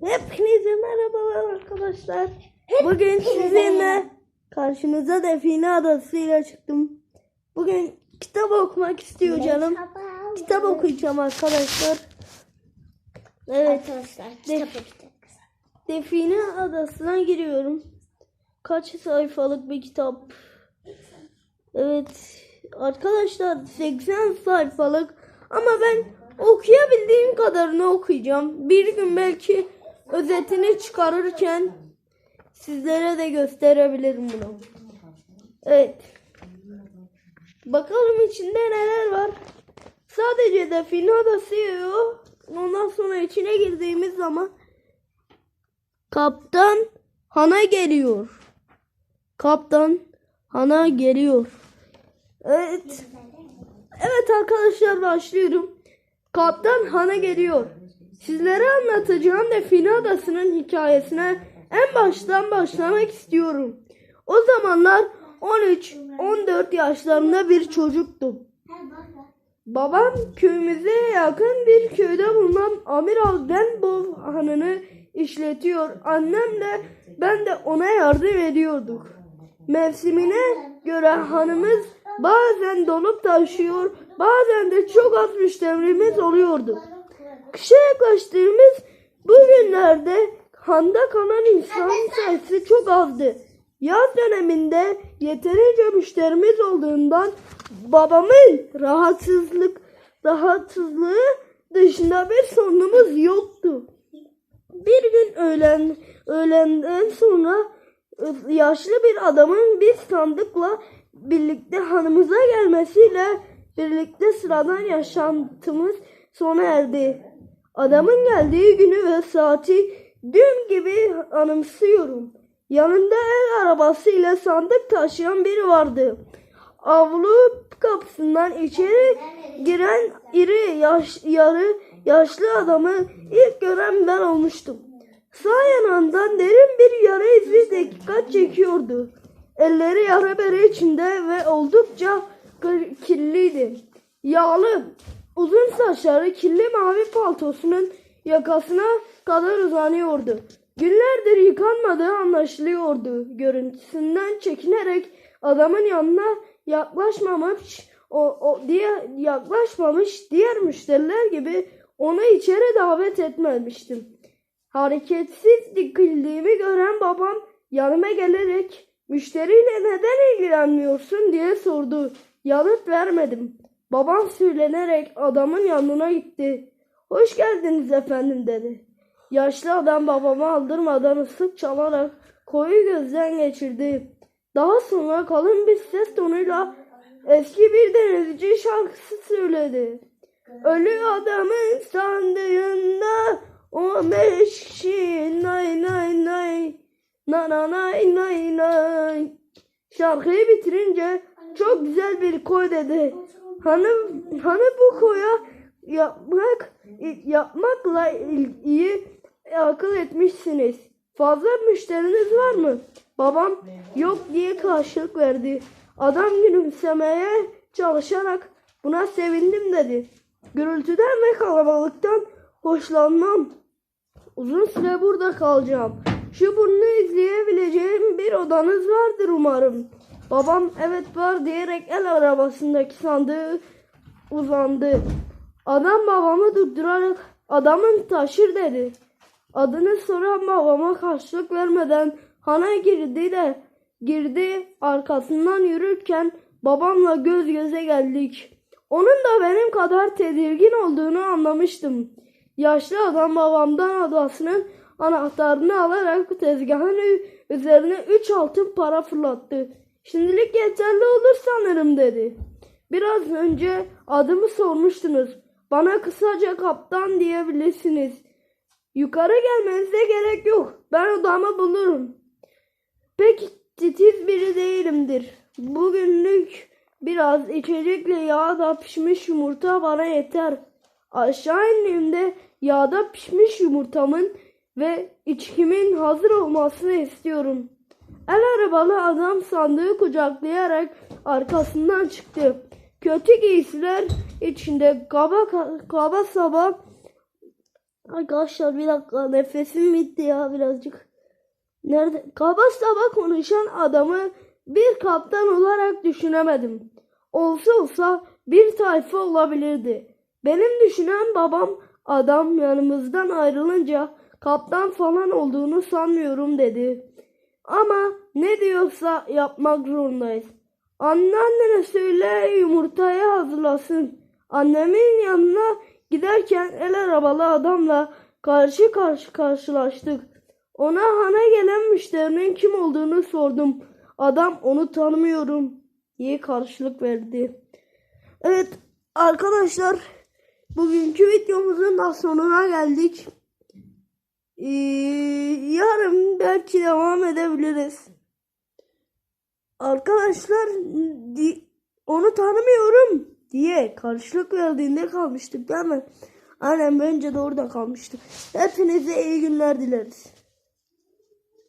Hepinize merhabalar arkadaşlar. Bugün sizinle karşınıza Define Adası'yla çıktım. Bugün kitap okumak istiyor canım. Kitap okuyacağım arkadaşlar. Evet. Arkadaşlar kitap okuyacağız. Define Adası'na giriyorum. Kaç sayfalık bir kitap? Evet. Arkadaşlar 80 sayfalık ama ben okuyabildiğim kadarını okuyacağım. Bir gün belki özetini çıkarırken sizlere de gösterebilirim bunu. Evet. Bakalım içinde neler var. Sadece Define Adası yok. Ondan sonra içine girdiğimiz zaman Kaptan Hana geliyor. Kaptan Hana geliyor. Evet. Evet arkadaşlar başlıyorum. Kaptan Hana geliyor. Sizlere anlatacağım Define Adası'nın hikayesine en baştan başlamak istiyorum. O zamanlar 13-14 yaşlarında bir çocuktum. Babam köyümüze yakın bir köyde bulunan Amiral Benbow hanını işletiyor. Annem de ben de ona yardım ediyorduk. Mevsimine göre hanımız bazen dolup taşıyor, bazen de çok az müşterimiz oluyordu. Kışa yaklaştığımız bu günlerde handa kalan insan sayısı çok azdı. Yaz döneminde yeterince müşterimiz olduğundan babamın rahatsızlık rahatsızlığı dışında bir sorunumuz yoktu. Bir gün öğlen öğlenden sonra e, yaşlı bir adamın bir sandıkla birlikte hanımıza gelmesiyle birlikte sıradan yaşantımız sona erdi. Adamın geldiği günü ve saati dün gibi anımsıyorum. Yanında el arabasıyla sandık taşıyan biri vardı. Avlu kapısından içeri giren iri yaş, yarı yaşlı adamı ilk gören ben olmuştum. Sağ yanından derin bir yara izi dikkat çekiyordu. Elleri yara bere içinde ve oldukça kirliydi. Yağlı, uzun saçları kirli mavi paltosunun yakasına kadar uzanıyordu. Günlerdir yıkanmadığı anlaşılıyordu. Görüntüsünden çekinerek adamın yanına yaklaşmamış, o, o diye yaklaşmamış diğer müşteriler gibi onu içeri davet etmemiştim. Hareketsiz dikildiğimi gören babam yanıma gelerek müşteriyle neden ilgilenmiyorsun diye sordu. Yanıt vermedim. Babam söylenerek adamın yanına gitti. Hoş geldiniz efendim dedi. Yaşlı adam babamı aldırmadan ıslık çalarak koyu gözden geçirdi. Daha sonra kalın bir ses tonuyla eski bir denizci şarkısı söyledi. Ölü adamın sandığında o beş kişi nay nay nay na na nay nay nay Şarkıyı bitirince çok güzel bir koy dedi. Hani, hani bu koya yapmak yapmakla iyi akıl etmişsiniz. Fazla müşteriniz var mı? Babam yok diye karşılık verdi. Adam gülümsemeye çalışarak buna sevindim dedi. Gürültüden ve kalabalıktan hoşlanmam. Uzun süre burada kalacağım. Şu burnu izleyebileceğim bir odanız vardır umarım. Babam evet var diyerek el arabasındaki sandığı uzandı. Adam babamı durdurarak adamın taşır dedi. Adını soran babama karşılık vermeden hana girdi de girdi arkasından yürürken babamla göz göze geldik. Onun da benim kadar tedirgin olduğunu anlamıştım. Yaşlı adam babamdan adasının anahtarını alarak tezgahın üzerine üç altın para fırlattı. Şimdilik yeterli olur sanırım dedi. Biraz önce adımı sormuştunuz. Bana kısaca kaptan diyebilirsiniz. Yukarı gelmenize gerek yok. Ben odamı bulurum. Pek titiz biri değilimdir. Bugünlük biraz içecekle yağda pişmiş yumurta bana yeter. Aşağı indiğimde yağda pişmiş yumurtamın ve içkimin hazır olmasını istiyorum. El arabalı adam sandığı kucaklayarak arkasından çıktı. Kötü giysiler içinde kaba, kaba saba Arkadaşlar bir dakika nefesim bitti ya birazcık. Nerede? Kaba saba konuşan adamı bir kaptan olarak düşünemedim. Olsa olsa bir tayfa olabilirdi. Benim düşünen babam adam yanımızdan ayrılınca kaptan falan olduğunu sanmıyorum dedi. Ama ne diyorsa yapmak zorundayız. Anneannene söyle yumurtayı hazırlasın. Annemin yanına giderken el arabalı adamla karşı karşı karşılaştık. Ona hana gelen müşterinin kim olduğunu sordum. Adam onu tanımıyorum diye karşılık verdi. Evet arkadaşlar bugünkü videomuzun da sonuna geldik. Ee, yarın belki devam edebiliriz. Arkadaşlar onu tanımıyorum diye karşılık verdiğinde kalmıştık değil mi? Aynen bence de orada kalmıştık. Hepinize iyi günler dileriz.